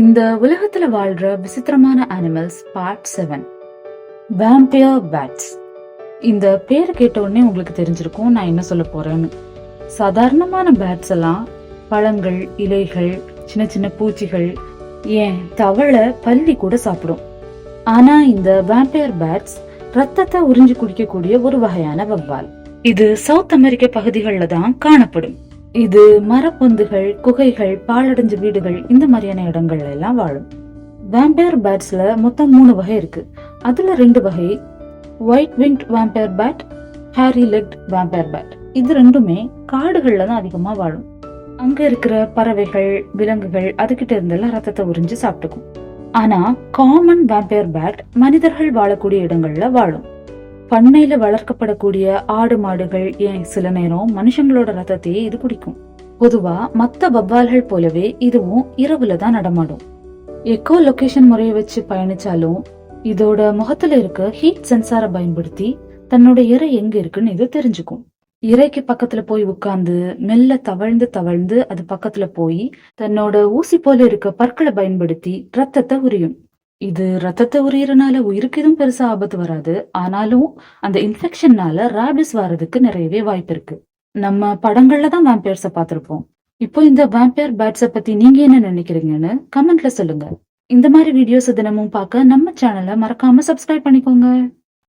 இந்த உலகத்துல வாழ்ற விசித்திரமான animals part seven vampire bats இந்த பேர் கேட்ட உடனே உங்களுக்கு தெரிஞ்சிருக்கும் நான் என்ன சொல்ல போறேன்னு. சாதாரணமான பேட்ஸ் எல்லாம் பழங்கள் இலைகள் சின்ன சின்ன பூச்சிகள் ஏன் தவளை பல்லி கூட சாப்பிடும். ஆனா இந்த வேம்பியர் பேட்ஸ் ரத்தத்தை உறிஞ்சி குடிக்கக்கூடிய ஒரு வகையான வவ்வால். இது சவுத் அமெரிக்க பகுதிகளில் தான் காணப்படும். இது மரப்பொந்துகள் குகைகள் பாழடைஞ்ச வீடுகள் இந்த மாதிரியான இடங்கள்ல எல்லாம் வாழும். வேம்பயர் பேட்ஸ்ல மொத்தம் மூணு வகை இருக்கு. அதுல ரெண்டு வகை white winged vampire bat hairy legged vampire bat இது ரெண்டுமே காடுகள்ல தான் அதிகமா வாழும். அங்க இருக்கிற பறவைகள் விலங்குகள் அதுகிட்ட இருந்தெல்லாம் ரத்தத்தை உறிஞ்சு சாப்பிட்டுக்கும். ஆனா காமன் வேம்பயர் பேட் மனிதர்கள் வாழக்கூடிய இடங்கள்ல வாழும். பண்ணையில வளர்க்கப்படக்கூடிய ஆடு மாடுகள் ஏன் சில நேரம் மனுஷங்களோட ரத்தத்தையே இது குடிக்கும்? பொதுவா மத்த பவால்கள் போலவே இதுவும் இரவுல தான் நடமாடும். எக்கோ லொகேஷன் முறையை வச்சு பயணிச்சாலும் இதோட முகத்துல இருக்க ஹீட் சென்சாரை பயன்படுத்தி தன்னோட இறை எங்க இருக்குன்னு இது தெரிஞ்சுக்கும். இறைக்கு பக்கத்துல போய் உட்கார்ந்து மெல்ல தவழ்ந்து தவழ்ந்து அது பக்கத்துல போய் தன்னோட ஊசி போல இருக்க பற்களை பயன்படுத்தி ரத்தத்தை உரியும். இது ரத்தத்தை உரியறனால உயிருக்கு எதுவும் பெருசா ஆபத்து வராது. ஆனாலும் அந்த இன்ஃபெக்ஷன்னால ரேபிஸ் வர்றதுக்கு நிறையவே வாய்ப்பு இருக்கு. நம்ம படங்கள்ல தான் வேம்பையர்ஸ பார்த்திருப்போம். இப்போ இந்த வேம்பையர் பேட்ஸ பத்தி நீங்க என்ன நினைக்கிறீங்கன்னு கமெண்ட்ல சொல்லுங்க. இந்த மாதிரி வீடியோஸ் தினமும் பார்க்க நம்ம சேனலை மறக்காம சப்ஸ்கிரைப் பண்ணிக்கோங்க.